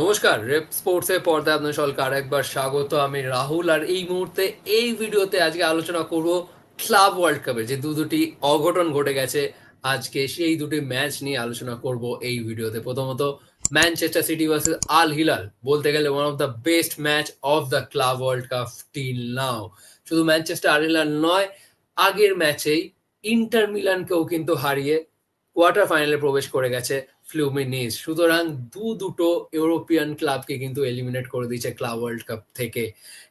নমস্কার, রেপ স্পোর্টসের পর্দায় আপনার সকলকে আরেকবার স্বাগত। আমি রাহুল আর এই মুহূর্তে এই ভিডিওতে আজকে আলোচনা করব ক্লাব ওয়ার্ল্ড কাপের। যে দু দুটি অঘটন ঘটে গেছে, আজকে সেই দুটি ম্যাচ নিয়ে আলোচনা করব এই ভিডিওতে। প্রথমত, Manchester City versus Al Hilal, বলতে গেলে one of the best match of the club world cup till now শুধু ম্যানচেস্টার আল হিলাল নয়, আগের ম্যাচেই ইন্টার মিলানকেও কিন্তু হারিয়ে কোয়ার্টার ফাইনালে প্রবেশ করে গেছে। ফ্লুমিনিস সুতরাং দু দুটো ইউরোপিয়ান ক্লাবকে কিন্তু এলিমিনেট করে দিয়েছে ক্লাব ওয়ার্ল্ড কাপ থেকে।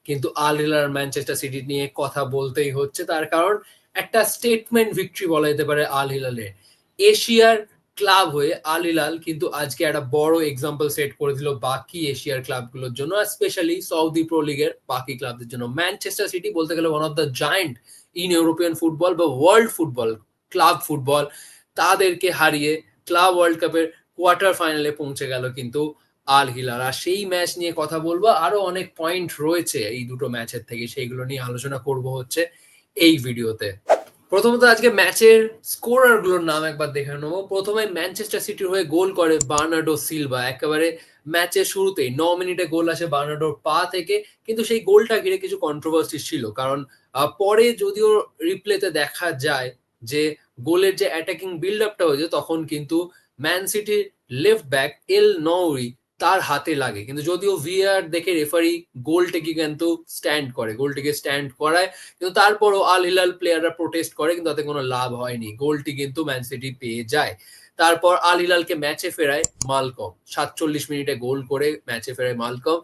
কিন্তু আল হিলাল ম্যানচেস্টার সিটি নিয়ে কথা বলতেই হচ্ছে। তার কারণ একটা স্টেটমেন্ট ভিক্টরি বলা যেতে পারে আল হিলালের এশিয়ার ক্লাব হয়ে আল হিলাল কিন্তু আজকে একটা বড় এক্সাম্পল সেট করে দিল বাকি এশিয়ার ক্লাবগুলোর জন্য স্পেশালি সৌদি প্রো লিগের বাকি ক্লাবদের জন্য। ম্যানচেস্টার সিটি বলতে গেলে one of the giant in European football বা ওয়ার্ল্ড ফুটবল ক্লাব ফুটবল তাদেরকে হারিয়ে ক্লাব ওয়ার্ল্ড কাপের কোয়ার্টার ফাইনালে পৌঁছে গেল কিন্তু আল হিলাল। আর সেই ম্যাচ নিয়ে কথা বলব, আরও অনেক পয়েন্ট রয়েছে এই দুটো ম্যাচের থেকে, সেইগুলো নিয়ে আলোচনা করব হচ্ছে এই ভিডিওতে। প্রথমত আজকে ম্যাচের স্কোরারগুলোর নাম একবার দেখে নেব। প্রথমে ম্যানচেস্টার সিটির হয়ে গোল করে বার্নার্ডো সিলভা। একেবারে ম্যাচের শুরুতেই ন মিনিটে গোল আসে বার্নার্ডোর পা থেকে, কিন্তু সেই গোলটা ঘিরে কিছু কন্ট্রোভার্সি ছিল। কারণ পরে যদিও রিপ্লেতে দেখা যায় যে গোলের যে অ্যাটাকিং বিল্ড আপটা হয়েছে, তখন কিন্তু ম্যান সিটির লেফট ব্যাক এল নৌরি তার হাতে লাগে। কিন্তু যদিও ভিআর দেখে রেফারি গোলটিকে কিন্তু স্ট্যান্ড করে, গোলটিকে স্ট্যান্ড করায়, কিন্তু তারপরও আল হিলাল প্লেয়াররা প্রোটেস্ট করে, কিন্তু তাতে কোনো লাভ হয়নি। গোলটি কিন্তু ম্যান সিটি পেয়ে যায়। তারপর আল হিলালকে ম্যাচে ফেরায় মালকম সাতচল্লিশ মিনিটে গোল করে ম্যাচে ফেরায় মালকম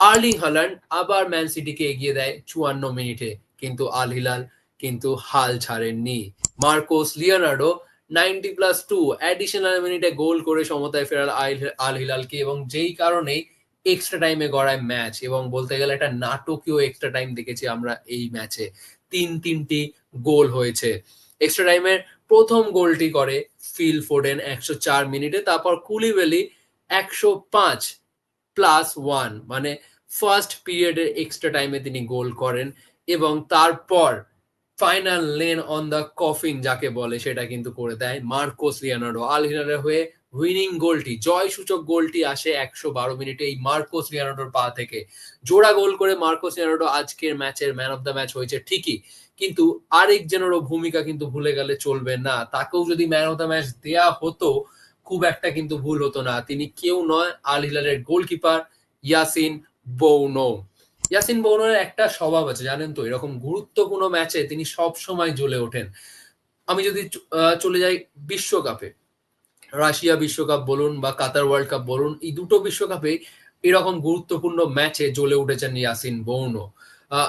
আর্লিং হালান্ড আবার ম্যান সিটিকে এগিয়ে দেয়। চুয়ান্ন মিনিটে কিন্তু আল হিলাল কিন্তু হাল ছাড়েননি। Marcos Leonardo ninety plus two additional মিনিটে গোল করে সমতায় ফেরাল আল হিলালকে এবং যেই কারণে এক্সট্রা টাইমে গড়ায় ম্যাচ এবং বলতে গেলে একটা নাটকীয় এক্সট্রা টাইম দেখেছি আমরা এই ম্যাচে তিন তিনটি গোল হয়েছে। এক্সট্রা টাইমের প্রথম গোলটি করে ফিল ফোডেন একশো চার মিনিটে তারপর কুলিভেলি একশো পাঁচ প্লাস ওয়ান মানে ফার্স্ট পিরিয়ডের এক্সট্রা টাইমে তিনি গোল করেন এবং তারপর ফাইনাল লেন অন দ্য কফিন যাকে বলে সেটা কিন্তু করে দেয় মার্কোস লিয়ানার্ডো আল হিলালের হয়ে উইনিং গোলটি জয় সূচক গোলটি আসে একশো বারো মিনিটে এই মার্কোস লিয়ানার্ডোর পা থেকে। জোড়া গোল করে মার্কোস লিয়ানার্ডো আজকের ম্যাচের ম্যান অফ দ্য ম্যাচ হয়েছে ঠিকই, কিন্তু আরেকজনেরও ভূমিকা কিন্তু ভুলে গেলে চলবে না। তাকেও যদি ম্যান অফ দ্য ম্যাচ দেয়া হতো, খুব একটা কিন্তু ভুল হতো না। তিনি কেউ নয়, আল হিলালের গোলকিপার ইয়াসিন বৌনো ইয়াসিন বৌনের একটা স্বভাব আছে, জানেন তো? এরকম গুরুত্বপূর্ণ ম্যাচে তিনি সব সময় জ্বলে ওঠেন। আমি যদি চলে যাই বিশ্বকাপে, রাশিয়া বিশ্বকাপ বলুন বা কাতার ওয়ার্ল্ড কাপ বলুন, এই দুটো বিশ্বকাপে এরকম গুরুত্বপূর্ণ ম্যাচে জ্বলে উঠেছেন ইয়াসিন বৌনো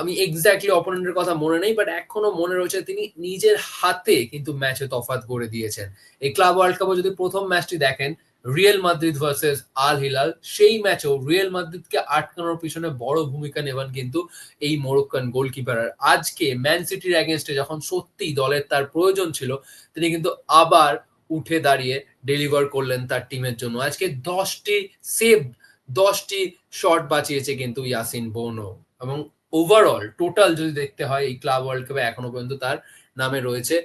আমি এক্স্যাক্টলি অপোনেন্টের কথা মনে নেই বাট এখনও মনে রয়েছে তিনি নিজের হাতে কিন্তু ম্যাচে তফাৎ করে দিয়েছেন। এই ক্লাব ওয়ার্ল্ড কাপে যদি প্রথম ম্যাচটি দেখেন Real Madrid versus Al Hilal. সেই ম্যাচেও রিয়েল মাদ্রিদকে আটকানোর পিছনে বড় ভূমিকা নেবেন কিন্তু এই মোরক্কান গোলকিপার আর। আজকে ম্যান সিটির অ্যাগেনস্টে যখন সত্যি দলের তার প্রয়োজন ছিল, তিনি কিন্তু আবার উঠে দাঁড়িয়ে ডেলিভার করলেন তার টিমের জন্য। আজকে দশটি সেভ দশটি শট বাঁচিয়েছে কিন্তু ইয়াসিন বোনো। এবং ওভারঅল টোটাল যদি দেখতে হয়, এই ক্লাব ওয়ার্ল্ড কাপে এখনও পর্যন্ত তার নামে রয়েছে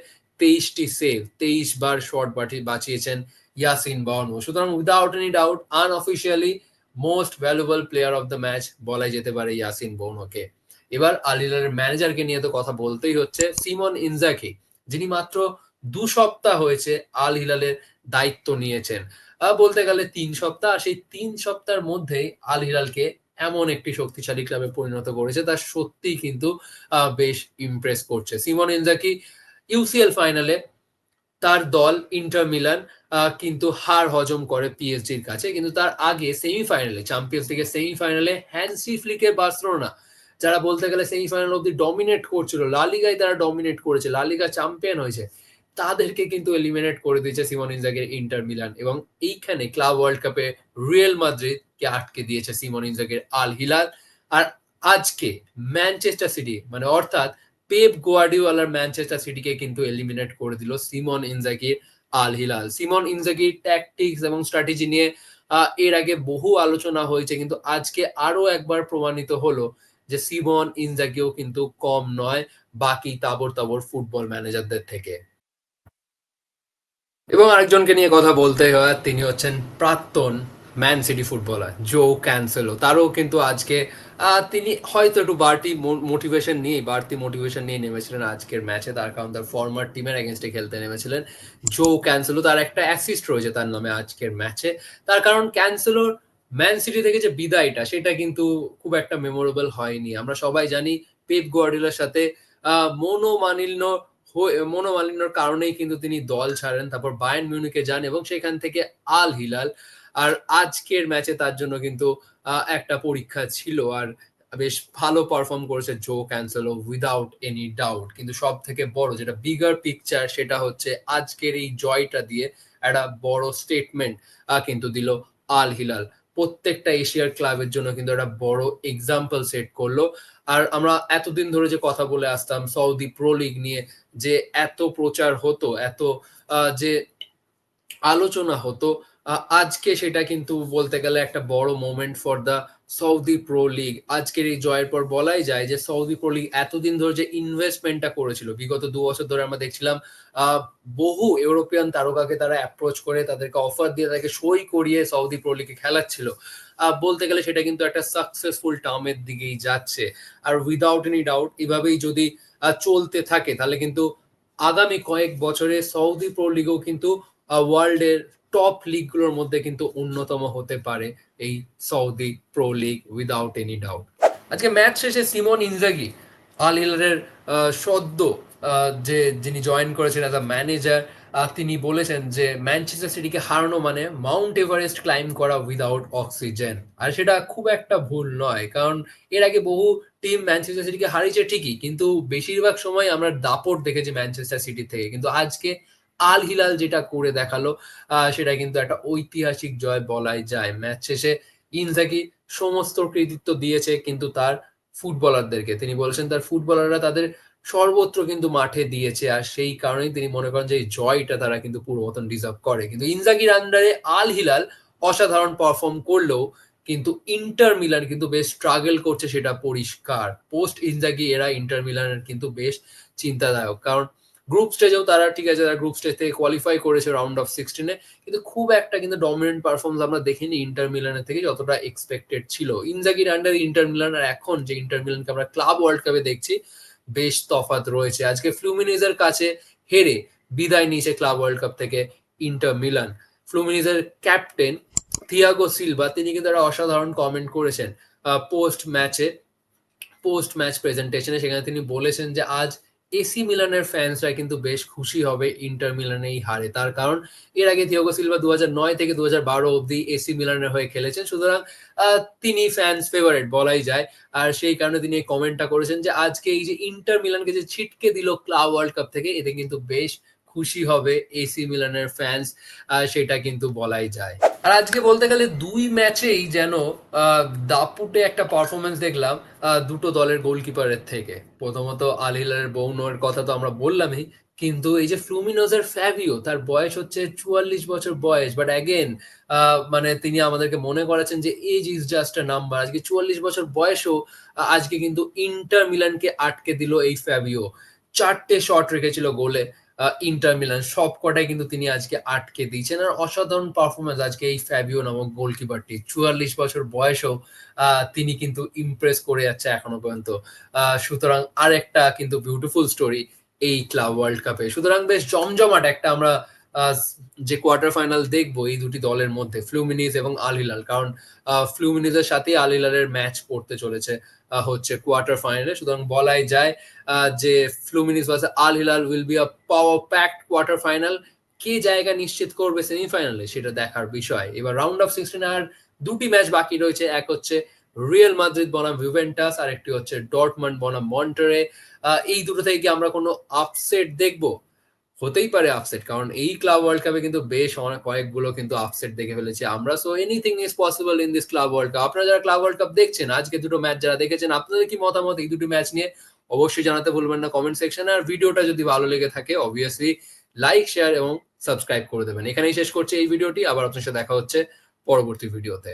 তেইশটি সেভ তেইশ বার শট বাঁচিয়েছেন ইয়াসিন বর্ণ সুতরাং without any doubt unofficially most valuable player of the match বলাই যেতে পারে ইয়াসিন বর্ণকে এবার আল হিলালের ম্যানেজারকে নিয়ে তো কথা বলতেই হচ্ছে সিমন ইনজাকি যিনি মাত্র দু সপ্তাহ হয়েছে আল হিলালের দায়িত্ব নিয়েছেন। বলতে গেলে তিন সপ্তাহ, সেই তিন সপ্তাহের মধ্যেই আল হিলালকে এমন একটি শক্তিশালী ক্লাবে পরিণত করেছে, তা সত্যিই কিন্তু বেশ ইমপ্রেস করছে। সিমন ইনজাকি ইউসিএল ফাইনালে তার দল ইন্টার মিলান কিন্তু হার হজম করে পিএসজির কাছে। কিন্তু তার আগে সেমিফাইনালে, চ্যাম্পিয়ন্স লিগের সেমিফাইনালে হ্যান্সি ফ্লিকের বার্সেলোনা, যারা বলতে গেলে সেমিফাইনাল অব্দি ডমিনেট করছিল লালিগায় তারা ডমিনেট করেছে লালিগা চ্যাম্পিয়ন হয়েছে, তাদেরকে কিন্তু এলিমিনেট করে দিয়েছে সিমন ইনজাগের ইন্টার মিলান। এবং এইখানে ক্লাব ওয়ার্ল্ড কাপে রিয়েল মাদ্রিদ কে আটকে দিয়েছে সিমন ইনজাগের আল হিলাল আর আজকে ম্যানচেস্টার সিটি মানে অর্থাৎ পেপ গোয়ার্ডিওয়ালার ম্যানচেস্টার সিটিকে কিন্তু এলিমিনেট করে দিল সিমন ইনজাগির আল হিলাল সিমন ইনজাগির ট্যাকটিক্স এবং স্ট্র্যাটেজি নিয়ে এর আগে বহু আলোচনা হয়েছে, কিন্তু আজকে আরও একবার প্রমাণিত হলো যে সিমন ইনজাগিও কিন্তু কম নয় বাকি তাবর তাবর ফুটবল ম্যানেজারদের থেকে। এবং আরেকজনকে নিয়ে কথা বলতে হয়, তিনি হচ্ছেন প্রাক্তন Man City footballer Joao Cancelo তারও কিন্তু আজকে তিনি হয়তো একটু বাড়তি মোটিভেশন নিয়ে বাড়তি মোটিভেশন নিয়ে নেমেছিলেন আজকের ম্যাচে তার কারণ তার ফর্মার টিমের এগেনস্টে খেলতে নেমেছিলেন জো ক্যান্সেলো তার একটা অ্যাসিস্ট রয়েছে তার নামে আজকের ম্যাচে তার কারণ ক্যান্সেলোর ম্যান সিটি থেকে যে বিদায়টা, সেটা কিন্তু খুব একটা মেমোরেবল হয়নি। আমরা সবাই জানি পেপ গোয়ার্ডিলার সাথে মনোমালিন্য মনোমালিন্যর কারণেই কিন্তু তিনি দল ছাড়েন। তারপর বায়ার্ন মিউনিকে যান এবং সেখান থেকে আল হিলাল আর আজকের ম্যাচে তার জন্য কিন্তু একটা পরীক্ষা ছিল আর বেশ ভালো পারফর্ম করেছে Joao Cancelo without any doubt কিন্তু সব থেকে বড় যেটা বিগার পিকচার সেটা হচ্ছে আজকের এই জয়টা দিয়ে একটা বড় স্টেটমেন্ট কিন্তু দিল আল হিলাল। প্রত্যেকটা এশিয়ার ক্লাবের জন্য কিন্তু একটা বড় এক্সাম্পল সেট করল। আর আমরা এতদিন ধরে যে কথা বলে আসতাম, সৌদি প্রো লিগ নিয়ে যে এত প্রচার হতো, এত যে আলোচনা হতো আজকে সেটা কিন্তু বলতে গেলে একটা বড় moment for the Saudi Pro League আজকের এই জয়ের পর বলাই যায় যে সৌদি প্রো লিগ এতদিন ধরে যে ইনভেস্টমেন্টটা করেছিল, বিগত দু বছর ধরে আমরা দেখছিলাম বহু ইউরোপিয়ান তারকাকে তারা অ্যাপ্রোচ করে, তাদেরকে অফার দিয়ে তাদেরকে সই করিয়ে সৌদি প্রো লিগে খেলাচ্ছিল। বলতে গেলে সেটা কিন্তু একটা সাকসেসফুল টার্মের দিকেই যাচ্ছে। আর উইদাউট এনি ডাউট এভাবেই যদি চলতে থাকে, তাহলে কিন্তু আগামী কয়েক বছরে সৌদি প্রো লিগও কিন্তু ওয়ার্ল্ডের টপ লিগগুলোর মধ্যে কিন্তু অন্যতম হতে পারে এই Saudi Pro League without any doubt আজকে ম্যাচ শেষে সিমন ইনজাগি আল হিলারের সদ্য যে যিনি জয়েন করেছেন অ্যাজ আ ম্যানেজার তিনি বলেছেন যে ম্যানচেস্টার সিটিকে হারানো মানে মাউন্ট এভারেস্ট ক্লাইম করা উইদাউট অক্সিজেন আর সেটা খুব একটা ভুল নয়, কারণ এর আগে বহু টিম ম্যানচেস্টার সিটিকে হারিয়েছে ঠিকই, কিন্তু বেশিরভাগ সময় আমরা দাপট দেখেছি ম্যানচেস্টার সিটি থেকে। কিন্তু আজকে আল হিলাল যেটা করে দেখাল সেটা কিন্তু একটা ঐতিহাসিক জয় বলাই যায়। ম্যাচ শেষে ইনজাকি সমস্ত কৃতিত্ব দিয়েছে কিন্তু তার ফুটবলারদেরকে। তিনি বলেছেন, তার ফুটবলাররা তাদের সর্বত্র কিন্তু মাঠে দিয়েছে আর সেই কারণেই তিনি মনে করেন যে এই জয়টা তারা কিন্তু পুরো মতন ডিজার্ভ করে। কিন্তু ইনজাগির আন্ডারে আল হিলাল অসাধারণ পারফর্ম করলেও কিন্তু ইন্টার মিলান কিন্তু বেশ স্ট্রাগল করছে সেটা পরিষ্কার। পোস্ট ইনজাগি এরা ইন্টার মিলানের কিন্তু বেশ চিন্তাদায়ক। কারণ গ্রুপ স্টেজেও তারা ঠিক আছে, তারা গ্রুপ স্টেজ থেকে কোয়ালিফাই করেছে রাউন্ড অফ সিক্সটিনে কিন্তু খুব একটা কিন্তু ডমিনেন্ট পারফরমেন্স আমরা দেখিনি ইন্টার মিলানের থেকে, যতটা এক্সপেক্টেড ছিল। ইনজাগির আন্ডার ইন্টার মিলান আর এখন যে ইন্টার মিলানকে আমরা ক্লাব ওয়ার্ল্ড কাপে দেখছি, বেশ তফাৎ রয়েছে। আজকে ফ্লুমিনিজের কাছে হেরে বিদায় নিয়েছে ক্লাব ওয়ার্ল্ড কাপ থেকে ইন্টার মিলান ফ্লুমিনিজের ক্যাপ্টেন থিয়াগো সিলভা তিনি কিন্তু একটা অসাধারণ কমেন্ট করেছেন পোস্ট ম্যাচে পোস্ট ম্যাচ প্রেজেন্টেশনে সেখানে তিনি বলেছেন যে, আজ এসি মিলানের ফ্যান্সরা কিন্তু বেশ খুশি হবে ইন্টার মিলানে এই হারে। তার কারণ, এর আগে থিওগো সিলভা দু নয় থেকে দু বারো অব্দি এসি মিলানের হয়ে খেলেছেন। সুতরাং তিনি ফ্যান্স ফেভারেট বলাই যায়। আর সেই কারণে তিনি এই কমেন্টটা করেছেন যে, আজকে এই যে ইন্টার মিলানকে যে ছিটকে দিল ক্লাব ওয়ার্ল্ড কাপ থেকে, এতে কিন্তু বেশ খুশি হবে এসি মিলানের ফ্যান্স সেটা কিন্তু বলাই যায়। আর আজকে বলতে গেলে দুই ম্যাচেই যেন দাপুটে একটা পারফরমেন্স দেখলাম দুটো দলের গোলকিপারের থেকে। প্রথমত আল হিলালের বৌনোর কথা তো আমরা বললামই, কিন্তু এই যে ফ্লুমিনোজের ফ্যাভিও তার বয়স হচ্ছে চুয়াল্লিশ বছর বয়স বাট অ্যাগেন মানে তিনি আমাদেরকে মনে করেছেন যে এজ ইজ জাস্ট নাম্বার আজকে চুয়াল্লিশ বছর বয়সও আজকে কিন্তু ইন্টার মিলানকে আটকে দিল এই ফ্যাভিও চারটে শট রেখেছিল গোলে ইন্টার মিলান সব কটাই কিন্তু তিনি আজকে আটকে দিয়েছেন। আর অসাধারণ পারফরমেন্স আজকে এই ফ্যাবিও নামক গোলকিপারটি চুয়াল্লিশ বছর বয়সেও তিনি কিন্তু ইমপ্রেস করে যাচ্ছে এখনও পর্যন্ত। সুতরাং আর একটা কিন্তু বিউটিফুল স্টোরি এই ক্লাব ওয়ার্ল্ড কাপে সুতরাং বেশ জমজমাট একটা আমরা যে কোয়ার্টার ফাইনাল দেখব, এই দুটি দলের মধ্যে ফ্লুমিনিজ এবং আল হিলাল কারণ ফ্লুমিনিজের সাথেই আল হিলালের ম্যাচ পড়তে চলেছে হচ্ছে কোয়ার্টার ফাইনালে সুতরাং বলাই যায় যে Fluminense versus Al Hilal will be a power packed quarter final কে জায়গা নিশ্চিত করবে সেমিফাইনালে সেটা দেখার বিষয়। এবার রাউন্ড অফ সিক্সটিন আর দুটি ম্যাচ বাকি রয়েছে, এক হচ্ছে রিয়েল মাদ্রিদ বনাম ভিভেন্টাস আর একটি হচ্ছে ডটমন্ড বনাম মন্টারে এই দুটো থেকে কি আমরা কোনো আপসেট দেখব? হতেই পারে আপসেট কারণ এই ক্লাব ওয়ার্ল্ড কাপে কিন্তু বেশ অনেক কয়েকগুলো কিন্তু আপসেট দেখে ফেলেছি আমরা। So anything is possible in this club world cup আপনারা যারা ক্লাব ওয়ার্ল্ড কাপ দেখছেন, আজকে দুটো ম্যাচ যারা দেখেছেন, আপনাদের কি মতামত এই দুটো ম্যাচ নিয়ে? অবশ্যই জানাতে ভুলবেন না কমেন্ট সেকশনে আর ভিডিওটা যদি ভালো লেগে থাকে অবভিয়াসলি লাইক শেয়ার এবং সাবস্ক্রাইব করে দেবেন। এখানেই শেষ করছে এই ভিডিওটি। আবার আপনার সাথে দেখা হচ্ছে পরবর্তী ভিডিওতে